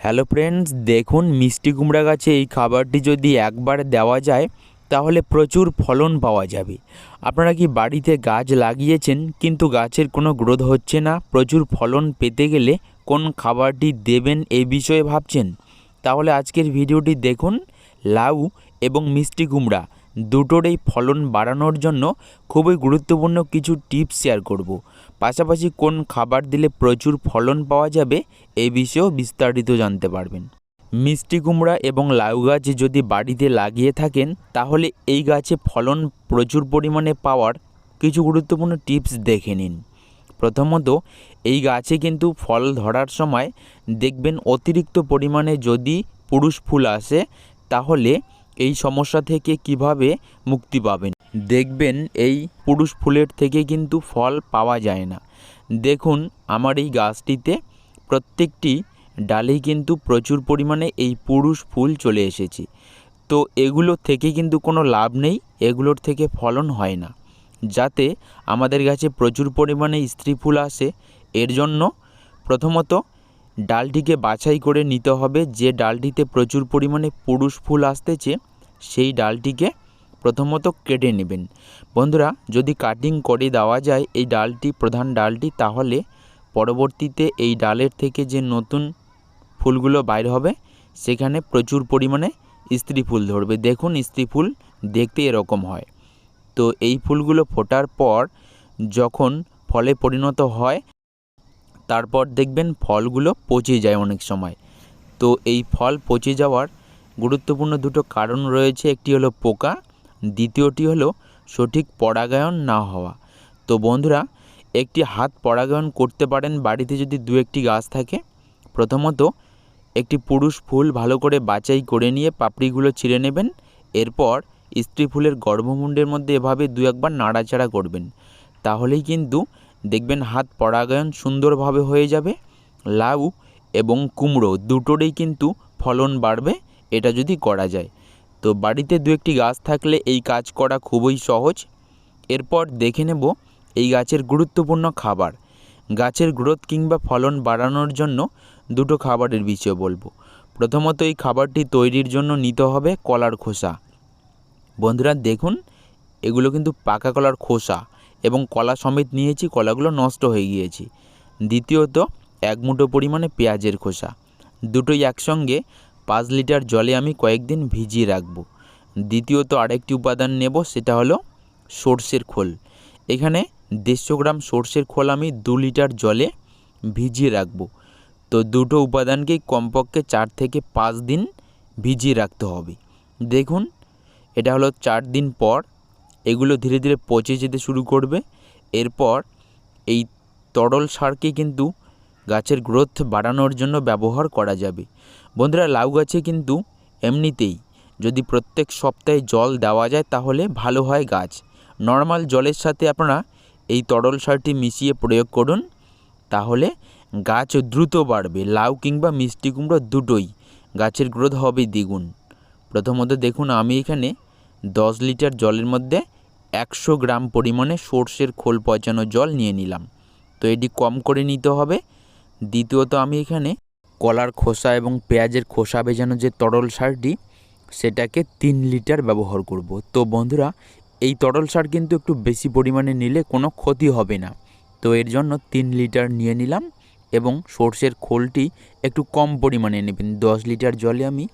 Hello friends দেখুন মিষ্টি কুমড়া গাছে এই খাবারটি যদি একবার দেওয়া যায়, তাহলে প্রচুর ফলন পাওয়া যাবে। আপনারা কি বাড়িতে গাছ লাগিয়েছেন, কিন্তু গাছের কোনো গ্রোথ হচ্ছে না? প্রচুর ফলন পেতে গেলে কোন খাবারটি দেবেন এই বিষয়ে ভাবছেন? তাহলে আজকের ভিডিওটি দেখুন, লাউ এবং মিষ্টি কুমড়া। দুটোরই ফলন বাড়ানোর জন্য খুবই গুরুত্বপূর্ণ কিছু টিপস শেয়ার করব। পাশাপাশি কোন খাবার দিলে প্রচুর ফলন পাওয়া যাবে এই বিষয়েও বিস্তারিত জানতে পারবেন। মিষ্টি কুমড়া এবং লাউ গাছ যদি বাড়িতে লাগিয়ে থাকেন, তাহলে এই গাছে ফলন প্রচুর পরিমাণে পাওয়ার কিছু গুরুত্বপূর্ণ টিপস দেখে নিন। প্রথমত, এই গাছে কিন্তু ফল ধরার সময় দেখবেন অতিরিক্ত পরিমাণে যদি পুরুষ ফুল আসে, তাহলে এই সমস্যা থেকে কীভাবে মুক্তি পাবেন? দেখবেন এই পুরুষ ফুলের থেকে কিন্তু ফল পাওয়া যায় না। দেখুন, আমার এই গাছটিতে প্রত্যেকটি ডালেই কিন্তু প্রচুর পরিমাণে এই পুরুষ ফুল চলে এসেছে। তো এগুলো থেকে কিন্তু কোনো লাভ নেই, এগুলোর থেকে ফলন হয় না। যাতে আমাদের গাছে প্রচুর পরিমাণে স্ত্রী ফুল আসে, এর জন্য প্রথমত ডালটিকে বাছাই করে নিতে হবে। যে ডালটিতে প্রচুর পরিমাণে পুরুষ ফুল আসতেছে সেই ডালটিকে প্রথমত কেটে নেবেন। বন্ধুরা, যদি কাটিং করে দেওয়া যায় এই ডালটি, প্রধান ডালটি, তাহলে পরবর্তীতে এই ডালের থেকে যে নতুন ফুলগুলো বাইর হবে, সেখানে প্রচুর পরিমাণে স্ত্রী ফুল ধরবে। দেখুন, স্ত্রী ফুল দেখতে এরকম হয়। তো এই ফুলগুলো ফোটার পর যখন ফলে পরিণত হয়, তারপর দেখবেন ফলগুলো পচে যায় অনেক সময়। তো এই ফল পচে যাওয়ার গুরুত্বপূর্ণ দুটো কারণ রয়েছে। একটি হলো পোকা, দ্বিতীয়টি হলো সঠিক পরাগায়ন না হওয়া। তো বন্ধুরা, একটি হাত পরাগায়ন করতে পারেন বাড়িতে যদি দু একটি গাছ থাকে। প্রথমত, একটি পুরুষ ফুল ভালো করে বাছাই করে নিয়ে পাপড়িগুলো ছিঁড়ে নেবেন। এরপর স্ত্রী ফুলের গর্ভমুণ্ডের মধ্যে এভাবে দু একবার নাড়াচাড়া করবেন। তাহলেই কিন্তু দেখবেন হাত পরাগায়ন সুন্দরভাবে হয়ে যাবে। লাউ এবং কুমড়ো দুটোরই কিন্তু ফলন বাড়বে। এটা যদি করা যায়। তো বাড়িতে দু একটি গাছ থাকলে এই কাজ করা খুবই সহজ। এরপর দেখে নেব এই গাছের গুরুত্বপূর্ণ খাবার। গাছের গ্রোথ কিংবা ফলন বাড়ানোর জন্য দুটো খাবারের বিষয়ে বলব। প্রথমত এই খাবারটি তৈরির জন্য নিতে হবে কলার খোসা। বন্ধুরা, দেখুন, এগুলো কিন্তু পাকা কলার খোসা এবং কলা সমেত নিয়েছি, কলাগুলো নষ্ট হয়ে গিয়েছে। দ্বিতীয়ত, এক মুঠো পরিমাণে পেঁয়াজের খোসা। দুটোই একসঙ্গে পাঁচ লিটার জলে আমি কয়েকদিন ভিজিয়ে রাখব। দ্বিতীয়ত আরেকটি উপাদান নেব, সেটা হলো সর্ষের খোল। এখানে দেড়শো গ্রাম সর্ষের খোল আমি দু লিটার জলে ভিজিয়ে রাখব। তো দুটো উপাদানকেই কমপক্ষে চার থেকে পাঁচ দিন ভিজিয়ে রাখতে হবে। দেখুন, এটা হলো চার দিন পর, এগুলো ধীরে ধীরে পচে যেতে শুরু করবে। এরপর এই তরল সারকে কিন্তু গাছের গ্রোথ বাড়ানোর জন্য ব্যবহার করা যাবে। বন্ধুরা, লাউ গাছে কিন্তু এমনিতেই যদি প্রত্যেক সপ্তাহে জল দেওয়া যায় তাহলে ভালো হয় গাছ। নর্মাল জলের সাথে আপনারা এই তরল সারটি মিশিয়ে প্রয়োগ করুন, তাহলে গাছ দ্রুত বাড়বে। লাউ কিংবা মিষ্টি কুমড়ো দুটোই গাছের গ্রোথ হবে দ্বিগুণ। প্রথমত দেখুন, আমি এখানে দশ লিটার জলের মধ্যে একশো গ্রাম পরিমাণে সর্ষের খোল পচানো জল নিয়ে নিলাম। তো এটি কম করে নিতে হবে। দ্বিতীয়ত আমি এখানে কলার খোসা এবং পেঁয়াজের খোসা ভেজানো যে তরল সারটি, সেটাকে তিন লিটার ব্যবহার করব। তো বন্ধুরা, এই তরল সার কিন্তু একটু বেশি পরিমাণে নিলে কোনো ক্ষতি হবে না। তো এর জন্য তিন লিটার নিয়ে নিলাম এবং সর্ষের খোলটি একটু কম পরিমাণে নেবেন। দশ লিটার জলে আমি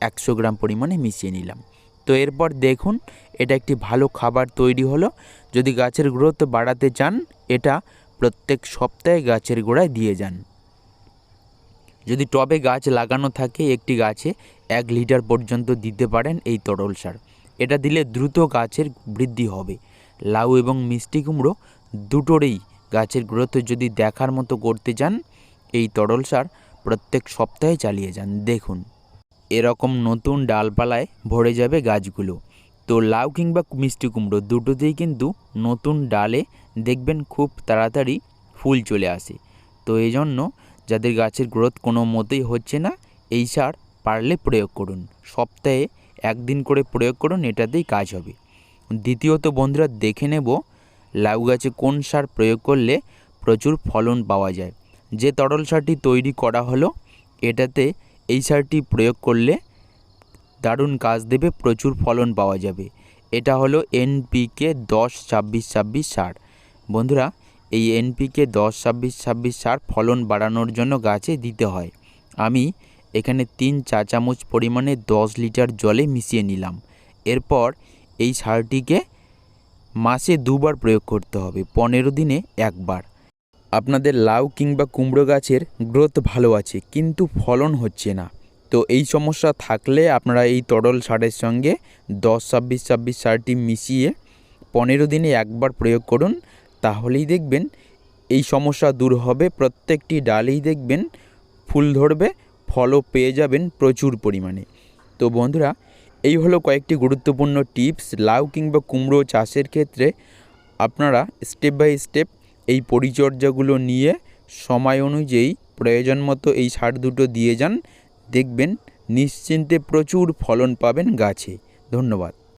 একশো গ্রাম পরিমাণে মিশিয়ে নিলাম। তো এরপর দেখুন, এটা একটি ভালো খাবার তৈরি হলো। যদি গাছের গ্রোথ বাড়াতে চান, এটা প্রত্যেক সপ্তাহে গাছের গোড়ায় দিয়ে যান। যদি টবে গাছ লাগানো থাকে একটি গাছে এক লিটার পর্যন্ত দিতে পারেন এই তরল সার। এটা দিলে দ্রুত গাছের বৃদ্ধি হবে। লাউ এবং মিষ্টি কুমড়ো দুটোরই গাছের গ্রোথ যদি দেখার মতো করতে চান, এই তরল সার প্রত্যেক সপ্তাহে চালিয়ে যান। দেখুন, এরকম নতুন ডালপালায় ভরে যাবে গাছগুলো। তো লাউ কিংবা মিষ্টি কুমড়ো দুটোতেই কিন্তু নতুন ডালে দেখবেন খুব তাড়াতাড়ি ফুল চলে আসে। তো এই জন্য যাদের গাছের গ্রোথ কোনো মতেই হচ্ছে না, এই সার পারলে প্রয়োগ করুন। সপ্তাহে একদিন করে প্রয়োগ করুন, এটাতেই কাজ হবে। দ্বিতীয়ত বন্ধুরা, দেখে নেব লাউ গাছে কোন সার প্রয়োগ করলে প্রচুর ফলন পাওয়া যায়। যে তরল সারটি তৈরি করা হলো, এটাতে এই সারটি প্রয়োগ করলে দারুণ কাজ দেবে, প্রচুর ফলন পাওয়া যাবে। এটা হলো এনপিকে দশ ছাব্বিশ ছাব্বিশ সার। বন্ধুরা এই এনপিকে দশ, ছাব্বিশ ছাব্বিশ সার ফলন বাড়ানোর জন্য গাছে দিতে হয়। আমি এখানে তিন চা চামচ পরিমাণে দশ লিটার জলে মিশিয়ে নিলাম। এরপর এই সারটিকে মাসে দুবার প্রয়োগ করতে হবে, পনেরো দিনে একবার। আপনাদের লাউ কিংবা কুমড়ো গাছের গ্রোথ ভালো আছে, কিন্তু ফলন হচ্ছে না। তো এই সমস্যা থাকলে আপনারা এই তরল সারের সঙ্গে দশ, ছাব্বিশ ছাব্বিশ সারটি মিশিয়ে পনেরো দিনে একবার প্রয়োগ করুন। তাহলেই দেখবেন এই সমস্যা দূর হবে। প্রত্যেকটি ডালেই দেখবেন ফুল ধরবে, ফলও পেয়ে যাবেন প্রচুর পরিমাণে। তো বন্ধুরা, এই হলো কয়েকটি গুরুত্বপূর্ণ টিপস। লাউ কিংবা কুমড়ো চাষের ক্ষেত্রে আপনারা স্টেপ বাই স্টেপ এই পরিচর্যাগুলো নিয়ে সময় অনুযায়ী প্রয়োজন মতো এই সার দুটো দিয়ে যান। দেখবেন নিশ্চিন্তে প্রচুর ফলন পাবেন গাছে। ধন্যবাদ।